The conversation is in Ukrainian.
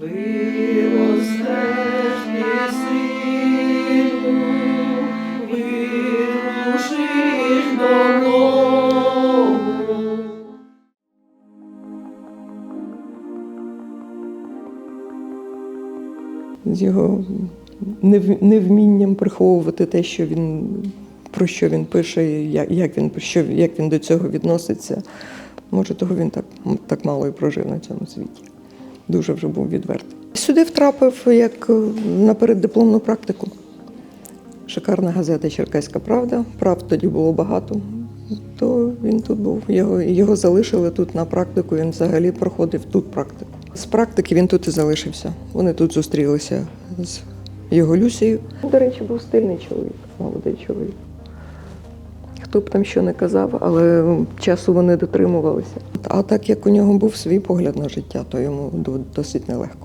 з його невмінням приховувати те, що він про що він пише, як, він що, як він до цього відноситься. Може, того він так, так мало і прожив на цьому світі. Дуже вже був відвертий. Сюди втрапив як е, на переддипломну практику. Шикарна газета Черкаська Правда. Прав тоді було багато. То він тут був. Його, його залишили тут на практику. Він взагалі проходив тут практику. З практики він тут і залишився. Вони тут зустрілися з його Люсією. До речі, був стильний чоловік, молодий чоловік. Хто б там що не казав, але часу вони дотримувалися. А так як у нього був свій погляд на життя, то йому досить нелегко.